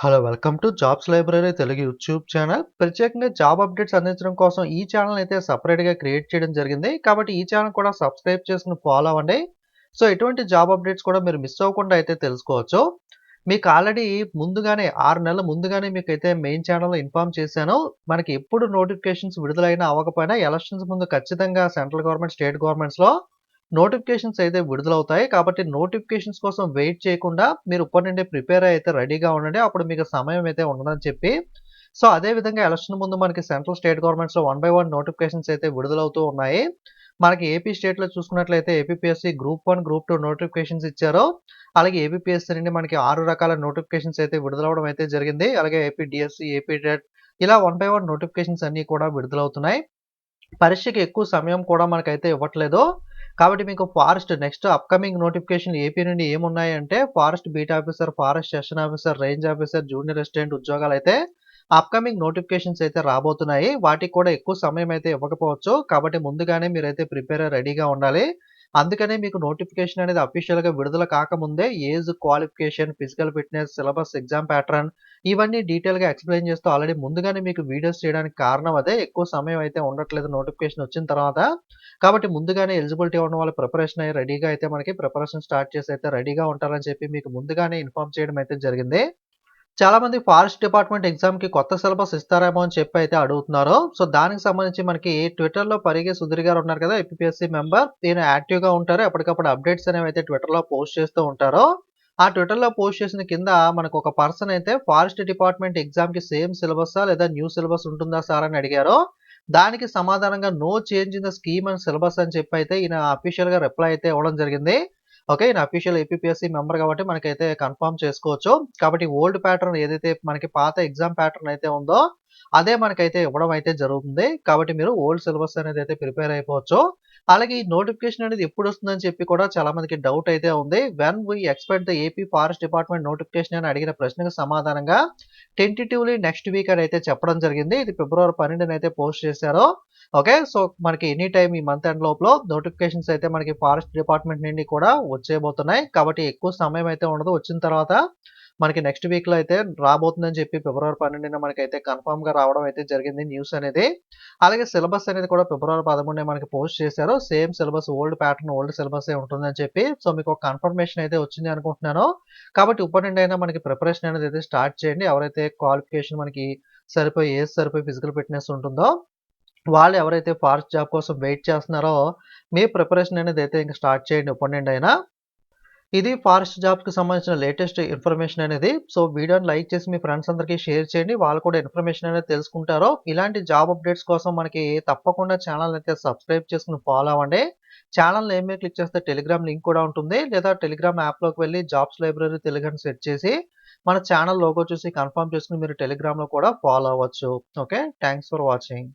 Hello welcome to jobs library Telugu YouTube channel ప్రత్యేకంగా job updates అందించడం కోసం ఈ ఛానల్ అయితే సపరేట్గా క్రియేట్ చేయడం జరిగింది. కాబట్టి ఈ ఛానల్ కూడా సబ్స్క్రైబ్ చేసుకుని ఫాలో అవ్వండి. సో ఎటువంటి జాబ్ అప్డేట్స్ కూడా మీరు మిస్ అవ్వకుండా అయితే తెలుసుకోవచ్చు. మీకు ఆల్రెడీ ముందుగానే ఆరు నెలల ముందుగానే మీకు అయితే మెయిన్ ఛానల్లో ఇన్ఫార్మ్ చేశాను. మనకి ఎప్పుడు నోటిఫికేషన్స్ విడుదలైనా అవ్వకపోయినా ఎలక్షన్స్ ముందు ఖచ్చితంగా సెంట్రల్ గవర్నమెంట్ స్టేట్ గవర్నమెంట్స్లో నోటిఫికేషన్స్ అయితే విడుదలవుతాయి. కాబట్టి నోటిఫికేషన్స్ కోసం వెయిట్ చేయకుండా మీరు ఇప్పటి నుండి ప్రిపేర్ అయితే రెడీగా ఉండండి. అప్పుడు మీకు సమయం అయితే ఉండదని చెప్పి. సో అదే విధంగా ఎలక్షన్ ముందు మనకి సెంట్రల్ స్టేట్ గవర్నమెంట్స్లో వన్ బై వన్ నోటిఫికేషన్స్ అయితే విడుదలవుతూ ఉన్నాయి. మనకి ఏపీ స్టేట్లో చూసుకున్నట్లయితే APSC group one group two notifications ఇచ్చారు. అలాగే ఏపీఎస్సి నుండి మనకి ఆరు రకాల నోటిఫికేషన్స్ అయితే విడుదలవడం అయితే జరిగింది. అలాగే ఏపీ డిఎస్సి ఏపీ డెట్ ఇలా వన్ బై వన్ నోటిఫికేషన్స్ అన్ని కూడా విడుదలవుతున్నాయి. పరీక్షకి ఎక్కువ సమయం కూడా మనకైతే ఇవ్వట్లేదు. కాబట్టి మీకు forest next upcoming notification AP నుండి ఏమున్నాయి అంటే forest beat officer forest section officer range officer junior assistant ఉద్యోగాలు అయితే అప్కమింగ్ నోటిఫికేషన్స్ అయితే రాబోతున్నాయి. వాటికి కూడా ఎక్కువ సమయం అయితే ఇవ్వకపోవచ్చు. కాబట్టి ముందుగానే మీరైతే ప్రిపేర్ రెడీగా ఉండాలి. అందుకనే మీకు నోటిఫికేషన్ అనేది అఫీషియల్గా విడుదల కాకముందే age qualification physical fitness syllabus exam pattern ఇవన్నీ డీటెయిల్గా ఎక్స్ప్లెయిన్ చేస్తూ ఆల్రెడీ ముందుగానే మీకు వీడియోస్ చేయడానికి కారణం అదే. ఎక్కువ సమయం అయితే ఉండట్లేదు నోటిఫికేషన్ వచ్చిన తర్వాత. కాబట్టి ముందుగానే ఎలిజిబిలిటీ ఉన్న వాళ్ళు ప్రిపరేషన్ అయ్యి రెడీగా అయితే మనకి ప్రిపరేషన్ స్టార్ట్ చేసి అయితే రెడీగా ఉంటారని చెప్పి మీకు ముందుగానే ఇన్ఫార్మ్ చేయడం అయితే జరిగింది. చాలా మంది ఫారెస్ట్ డిపార్ట్మెంట్ ఎగ్జామ్కి కొత్త సిలబస్ ఇస్తారేమో అని చెప్పి అయితే అడుగుతున్నారు. సో దానికి సంబంధించి మనకి ట్విట్టర్లో పరిగే సుధీర్ గారు ఉన్నారు కదా ఎపిపిఎస్సి మెంబర్. ఈయన యాక్టివ్గా ఉంటారు. ఎప్పటికప్పుడు అప్డేట్స్ అనేవి అయితే ట్విట్టర్లో పోస్ట్ చేస్తూ ఉంటారు. ఆ ట్విట్టర్లో పోస్ట్ చేసిన కింద మనకు ఒక పర్సన్ అయితే ఫారెస్ట్ డిపార్ట్మెంట్ ఎగ్జామ్కి సేమ్ సిలబసా లేదా న్యూ సిలబస్ ఉంటుందా సార్ అని అడిగారు. దానికి సమాధానంగా no change in the scheme and syllabus అని చెప్పి అయితే ఈయన అఫీషియల్గా రిప్లై అయితే ఇవ్వడం జరిగింది. ఓకే ఈయన అఫీషియల్ ఏపీఎస్సీ మెంబర్ కాబట్టి మనకైతే కన్ఫర్మ్ చేసుకోవచ్చు. కాబట్టి ఓల్డ్ ప్యాటర్న్ ఏదైతే మనకి పాత ఎగ్జామ్ ప్యాటర్న్ అయితే ఉందో అదే మనకైతే ఇవ్వడం అయితే జరుగుతుంది. కాబట్టి మీరు ఓల్డ్ సిలబస్ అనేది అయితే ప్రిపేర్ అయిపోవచ్చు. అలాగే ఈ నోటిఫికేషన్ అనేది ఎప్పుడు వస్తుందని చెప్పి కూడా చాలా మందికి డౌట్ అయితే ఉంది. When we expect the AP forest department notification అని అడిగిన ప్రశ్నకు సమాధానంగా టెంటిటివ్లీ నెక్స్ట్ వీక్ అని అయితే చెప్పడం జరిగింది. ఇది ఫిబ్రవరి పన్నెండున అయితే పోస్ట్ చేశారు. ఓకే సో మనకి ఎనీ టైం ఈ మంత్ ఎండ్ లోపల నోటిఫికేషన్స్ అయితే మనకి ఫారెస్ట్ డిపార్ట్మెంట్ నుండి కూడా వచ్చేయబోతున్నాయి. కాబట్టి ఎక్కువ సమయం అయితే ఉండదు. వచ్చిన తర్వాత మనకి నెక్స్ట్ వీక్లో అయితే రాబోతుందని చెప్పి ఫిబ్రవరి పన్నెండున మనకైతే కన్ఫర్మ్గా రావడం అయితే జరిగింది న్యూస్ అనేది. అలాగే సిలబస్ అనేది కూడా ఫిబ్రవరి పదమూడునే మనకి పోస్ట్ చేశారు. Same syllabus old pattern old syllabus ఏ ఉంటుందని చెప్పి. సో మీకు ఒక కన్ఫర్మేషన్ అయితే వచ్చింది అనుకుంటున్నాను. కాబట్టి ఇప్పటి నుండి అయినా మనకి ప్రిపరేషన్ అనేది అయితే స్టార్ట్ చేయండి. ఎవరైతే క్వాలిఫికేషన్ మనకి సరిపోయి ఏజ్ సరిపోయి ఫిజికల్ ఫిట్నెస్ ఉంటుందో వాళ్ళు ఎవరైతే ఫారెస్ట్ జాబ్ కోసం వెయిట్ చేస్తున్నారో మీ ప్రిపరేషన్ అనేది అయితే ఇంకా స్టార్ట్ చేయండి ఇప్పటి నుండి అయినా ఇది ఫారెస్ట్ జాబ్కి సంబంధించిన లేటెస్ట్ ఇన్ఫర్మేషన్ అనేది. సో వీడియోని లైక్ చేసి మీ ఫ్రెండ్స్ అందరికీ షేర్ చేయండి. వాళ్ళు కూడా ఇన్ఫర్మేషన్ అనేది తెలుసుకుంటారో. ఇలాంటి జాబ్ అప్డేట్స్ కోసం మనకి తప్పకుండా ఛానల్ అయితే సబ్స్క్రైబ్ చేసుకుని ఫాలో అవ్వండి. ఛానల్ ఏమే క్లిక్ చేస్తే టెలిగ్రామ్ లింక్ కూడా ఉంటుంది. లేదా టెలిగ్రామ్ యాప్లోకి వెళ్ళి జాబ్స్ లైబ్రరీ తెలుగు అని సెట్ చేసి మన ఛానల్ లోగో చూసి కన్ఫర్మ్ చేసుకుని మీరు టెలిగ్రామ్లో కూడా ఫాలో అవ్వచ్చు. ఓకే? Thanks for watching.